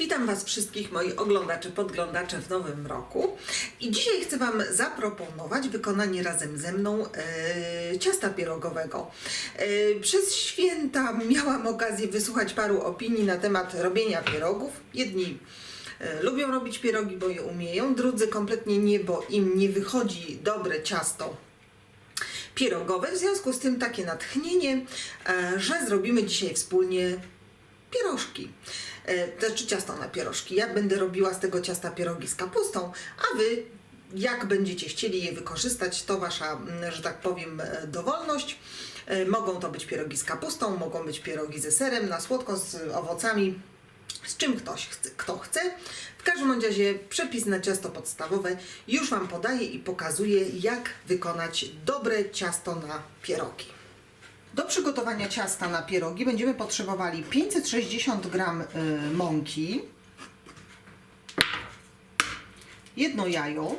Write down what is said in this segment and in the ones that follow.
Witam Was wszystkich, moi oglądacze, podglądacze w nowym roku. I dzisiaj chcę Wam zaproponować wykonanie razem ze mną e, ciasta pierogowego. E, przez święta miałam okazję wysłuchać paru opinii na temat robienia pierogów. Jedni e, lubią robić pierogi, bo je umieją, drudzy kompletnie nie, bo im nie wychodzi dobre ciasto pierogowe. W związku z tym takie natchnienie, e, że zrobimy dzisiaj wspólnie pierożki. E, To znaczy ciasto na pierożki. Ja będę robiła z tego ciasta pierogi z kapustą, a wy jak będziecie chcieli je wykorzystać, to wasza, mm, że tak powiem, e, dowolność. E, Mogą to być pierogi z kapustą, mogą być pierogi ze serem, na słodko, z owocami, z czym ktoś chce, kto chce. W każdym razie przepis na ciasto podstawowe już Wam podaję i pokazuję, jak wykonać dobre ciasto na pierogi. Do przygotowania ciasta na pierogi będziemy potrzebowali 560 g y, mąki, jedno jajo,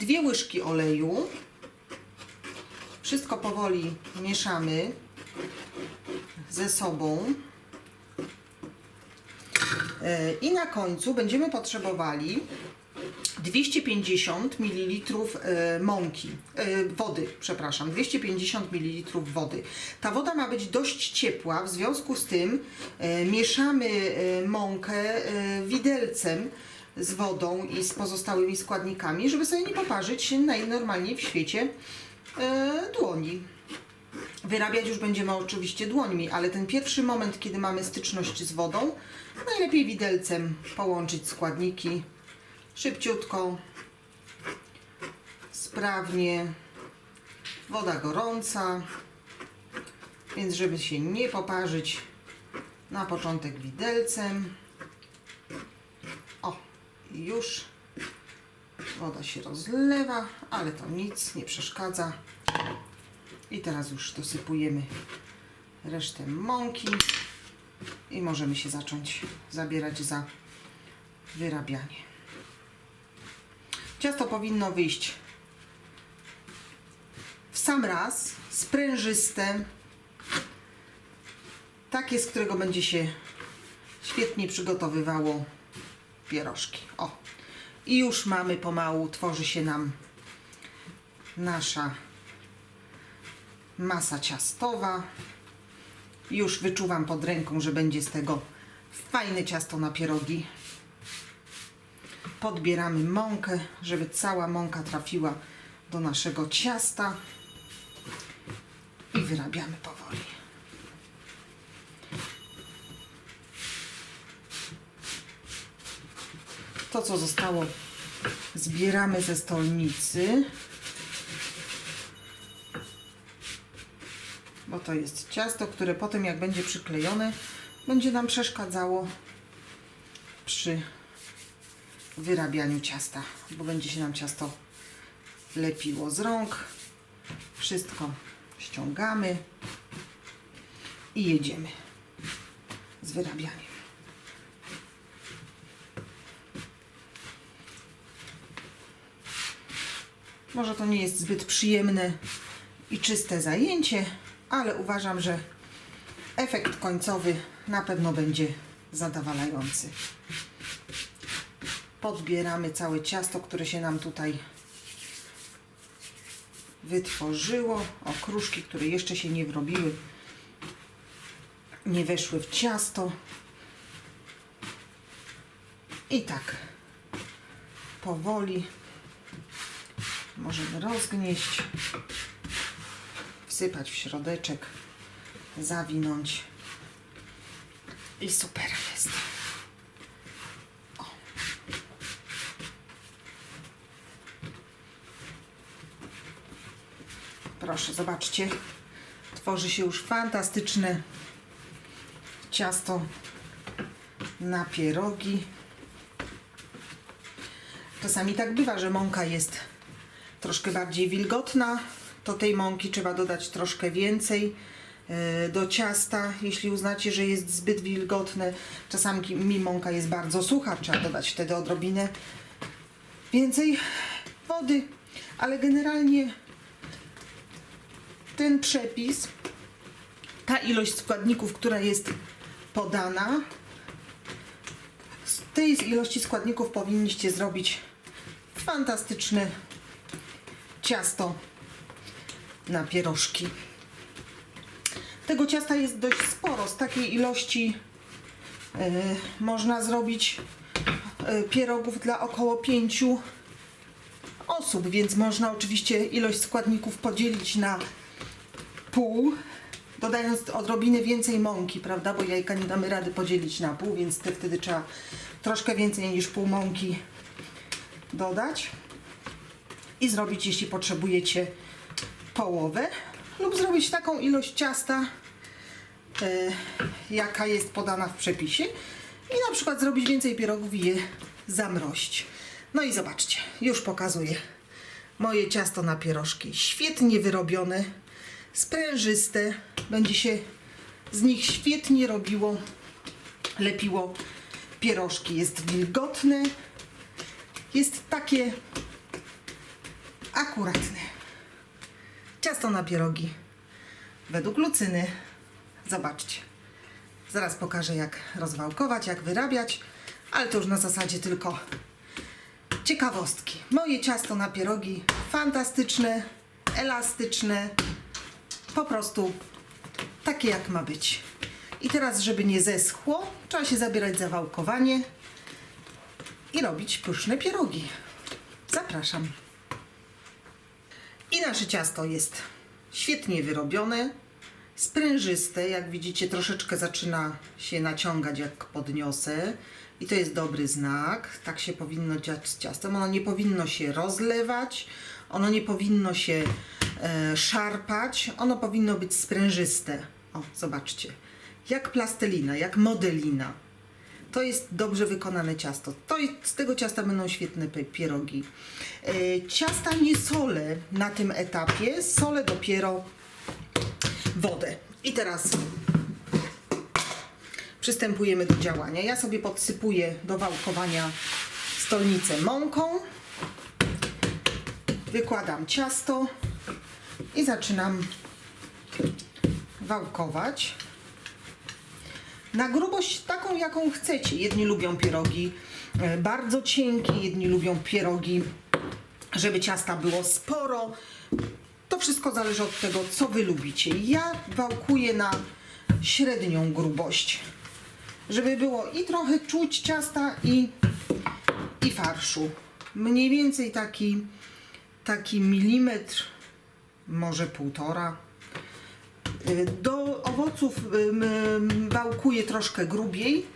dwie łyżki oleju. Wszystko powoli mieszamy ze sobą. E, I na końcu będziemy potrzebowali 250 ml e, mąki, e, wody, przepraszam, 250 ml wody. Ta woda ma być dość ciepła, w związku z tym mieszamy mąkę widelcem z wodą i z pozostałymi składnikami, żeby sobie nie poparzyć najnormalniej w świecie dłoni. Wyrabiać już będziemy oczywiście dłońmi, ale ten pierwszy moment, kiedy mamy styczność z wodą, najlepiej widelcem połączyć składniki szybciutko, sprawnie. Woda gorąca, więc żeby się nie poparzyć, na początek widelcem. O, już woda się rozlewa, ale to nic, nie przeszkadza. I teraz już dosypujemy resztę mąki i możemy się zacząć zabierać za wyrabianie. Ciasto powinno wyjść w sam raz, sprężyste, takie, z którego będzie się świetnie przygotowywało pierożki. O, i już mamy pomału, tworzy się nam nasza masa ciastowa. Już wyczuwam pod ręką, że będzie z tego fajne ciasto na pierogi. Podbieramy mąkę, żeby cała mąka trafiła do naszego ciasta i wyrabiamy powoli. To, co zostało, zbieramy ze stolnicy. Bo to jest ciasto, które potem jak będzie przyklejone, będzie nam przeszkadzało przy wyrabianiu ciasta, bo będzie się nam ciasto lepiło z rąk. Wszystko ściągamy i jedziemy z wyrabianiem. Może to nie jest zbyt przyjemne i czyste zajęcie, ale uważam, że efekt końcowy na pewno będzie zadowalający. Podbieramy całe ciasto, które się nam tutaj wytworzyło. O kruszki, które jeszcze się nie wrobiły, nie weszły w ciasto. I tak powoli możemy rozgnieść wsypać w środeczek, zawinąć i super jest. Proszę, zobaczcie, tworzy się już fantastyczne ciasto na pierogi. Czasami tak bywa, że mąka jest troszkę bardziej wilgotna, to tej mąki trzeba dodać troszkę więcej e, do ciasta, jeśli uznacie, że jest zbyt wilgotne. Czasami mi mąka jest bardzo sucha, trzeba dodać wtedy odrobinę więcej. wody, ale generalnie ten przepis, ta ilość składników, która jest podana, z tej ilości składników powinniście zrobić fantastyczne ciasto na pierożki. Tego ciasta jest dość sporo. Z takiej ilości e, można zrobić e, pierogów dla około pięciu osób, więc można oczywiście ilość składników podzielić na pół, dodając odrobinę więcej mąki, prawda? Bo jajka nie damy rady podzielić na pół, więc te wtedy trzeba troszkę więcej niż pół mąki dodać i zrobić, jeśli potrzebujecie, połowę lub zrobić taką ilość ciasta, e, jaka jest podana w przepisie i na przykład zrobić więcej pierogów i je zamrozić. No i zobaczcie, już pokazuję moje ciasto na pierożki. Świetnie wyrobione, sprężyste, będzie się z nich świetnie robiło, lepiło pierożki. Jest wilgotne, jest takie akuratne. Ciasto na pierogi według Lucyny. Zobaczcie. Zaraz pokażę jak rozwałkować, jak wyrabiać, ale to już na zasadzie tylko ciekawostki. Moje ciasto na pierogi fantastyczne, elastyczne, po prostu takie jak ma być. I teraz, żeby nie zeschło, trzeba się zabierać za wałkowanie i robić pyszne pierogi. Zapraszam. I nasze ciasto jest świetnie wyrobione, sprężyste. Jak widzicie, troszeczkę zaczyna się naciągać, jak podniosę. I to jest dobry znak. Tak się powinno dziać z ciastem. Ono nie powinno się rozlewać, ono nie powinno się e, szarpać, ono powinno być sprężyste. O, zobaczcie. Jak plastelina, jak modelina. To jest dobrze wykonane ciasto. To jest, z tego ciasta będą świetne pierogi. E, ciasta nie solę na tym etapie, solę dopiero wodę. I teraz przystępujemy do działania. Ja sobie podsypuję do wałkowania stolnicę mąką. Wykładam ciasto i zaczynam wałkować na grubość taką, jaką chcecie. Jedni lubią pierogi e, bardzo cienkie, jedni lubią pierogi, żeby ciasta było sporo. To wszystko zależy od tego, co wy lubicie. Ja wałkuję na średnią grubość, żeby było i trochę czuć ciasta i, i farszu. Mniej więcej taki, taki milimetr, może półtora. Y, Do owoców wałkuję troszkę grubiej.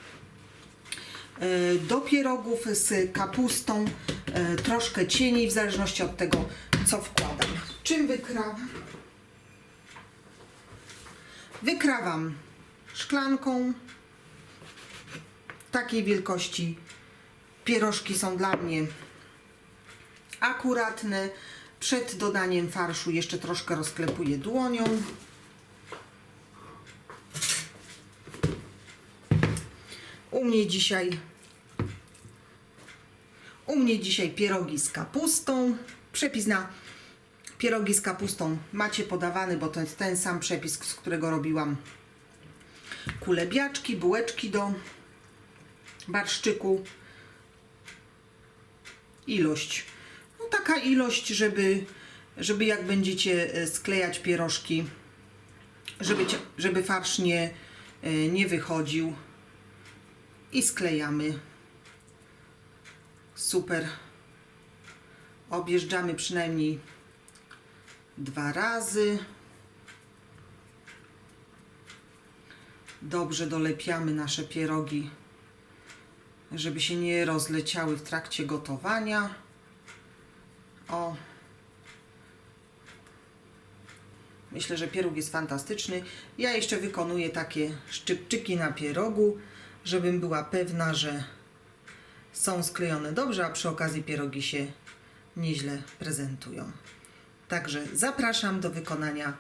Y, Do pierogów z kapustą y, troszkę cieniej, w zależności od tego, co wkładam. Czym wykrawam? Wykrawam szklanką takiej wielkości. Pierożki są dla mnie akuratne. Przed dodaniem farszu jeszcze troszkę rozklepuję dłonią. U mnie dzisiaj u mnie dzisiaj pierogi z kapustą. Przepis na pierogi z kapustą macie podawany, bo to jest ten sam przepis, z którego robiłam kulebiaczki, bułeczki do barszczyku. Ilość. No taka ilość, żeby, żeby jak będziecie e, sklejać pierożki, żeby, żeby farsz nie, e, nie wychodził. I sklejamy. Super. Objeżdżamy przynajmniej dwa razy. Dobrze dolepiamy nasze pierogi, żeby się nie rozleciały w trakcie gotowania. O. Myślę, że pieróg jest fantastyczny. Ja jeszcze wykonuję takie szczypczyki na pierogu, żebym była pewna, że są sklejone dobrze, a przy okazji pierogi się nieźle prezentują. Także zapraszam do wykonania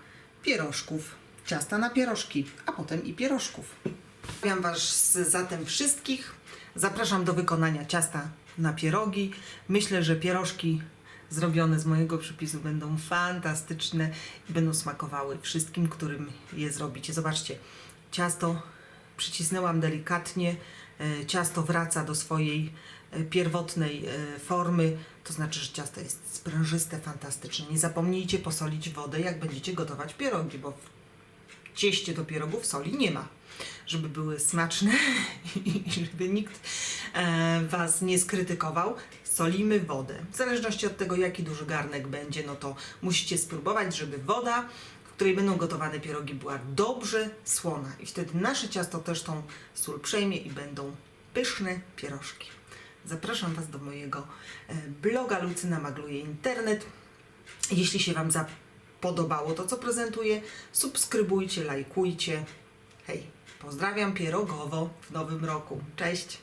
pierożków, ciasta na pierożki, a potem i pierożków. Pozdrawiam Was zatem wszystkich. Zapraszam do wykonania ciasta na pierogi. Myślę, że pierożki zrobione z mojego przepisu będą fantastyczne i będą smakowały wszystkim, którym je zrobicie. Zobaczcie, ciasto przycisnęłam delikatnie, e, ciasto wraca do swojej e, pierwotnej e, formy, to znaczy, że ciasto jest sprężyste, fantastyczne. Nie zapomnijcie posolić wodę, jak będziecie gotować pierogi, bo w cieście do pierogów soli nie ma, żeby były smaczne i żeby nikt Was nie skrytykował. Solimy wodę. W zależności od tego, jaki duży garnek będzie, no to musicie spróbować, żeby woda, której będą gotowane pierogi, była dobrze słona. I wtedy nasze ciasto też tą sól przejmie i będą pyszne pierożki. Zapraszam Was do mojego e, bloga Lucyna Magluje Internet. Jeśli się Wam podobało to, co prezentuję, subskrybujcie, lajkujcie. Hej, pozdrawiam pierogowo w nowym roku. Cześć!